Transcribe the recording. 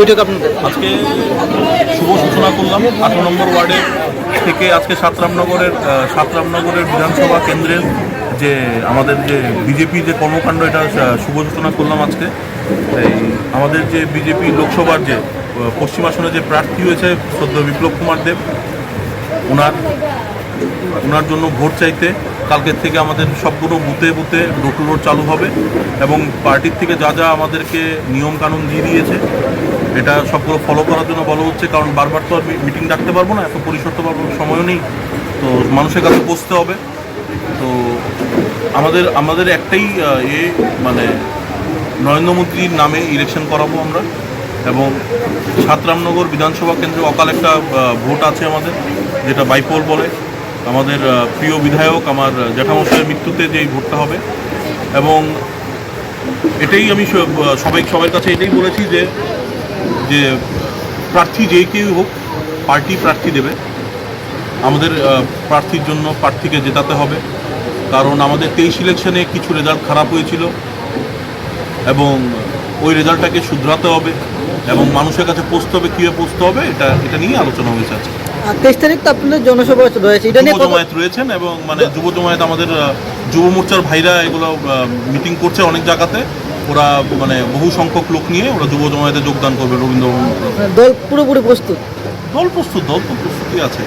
আজকে শুভ সূচনা করলাম। আঠারো নম্বর ওয়ার্ডে থেকে আজকে সাতরামনগরের সাতরামনগরের বিধানসভা কেন্দ্রের যে আমাদের যে বিজেপি যে কর্মকাণ্ড, এটা শুভ সূচনা করলাম আজকে। এই আমাদের যে বিজেপি লোকসভার যে পশ্চিম আসনে যে প্রার্থী হয়েছে সদ্য বিপ্লব কুমার দেব, ওনার ওনার জন্য ভোট চাইতে কালকের থেকে আমাদের সবগুলো বুথে বুথে ডোর টু ডোর চালু হবে এবং পার্টির থেকে যা যা আমাদেরকে নিয়ম কানুন দিয়ে দিয়েছে, এটা সবগুলো ফলো করার জন্য বলা হচ্ছে, কারণ বারবার তো আর মিটিং ডাকতে পারব না, এত পরিসর তো পারব সময়ও নেই। তো মানুষের কাছে বসতে হবে। তো আমাদের আমাদের একটাই এ মানে নরেন্দ্র মোদীর নামে ইলেকশন করাবো আমরা এবং সাতরামনগর বিধানসভা কেন্দ্রে অকাল একটা ভোট আছে আমাদের, যেটা বাইপোল বলে। আমাদের প্রিয় বিধায়ক, আমার জ্যাঠামশাইয়ের মৃত্যুতে যে ভোটটা হবে। এবং এটাই আমি সবাই, সবার কাছে এটাই বলেছি যে যে প্রার্থী যে কেউ হোক, পার্টি প্রার্থী দেবে। আমাদের প্রার্থীর জন্য প্রার্থীকে জেতাতে হবে। কারণ আমাদের তেইশ ইলেকশনে কিছু রেজাল্ট খারাপ হয়েছিল। এবং ওই রেজাল্টটাকে শুধরাতে হবে। এবং মানুষের কাছে পৌঁছতে হবে, কীভাবে পৌঁছতে হবে, এটা এটা নিয়ে আলোচনা হয়েছে আজকে। তেইশ তারিখ তো আপনাদের জনসভা রয়েছে। এটা নিয়ে জমায়েত রয়েছেন এবং মানে যুব জমায়েত আমাদের যুব মোর্চার ভাইরা এগুলো মিটিং করছে অনেক জায়গাতে। ওরা মানে বহু সংখ্যক লোক নিয়ে ওরা যুব জমায়েতে যোগদান করবে রবীন্দ্র দল পুরোপুরি প্রস্তুত? দল প্রস্তুত দল তো প্রস্তুতি আছে।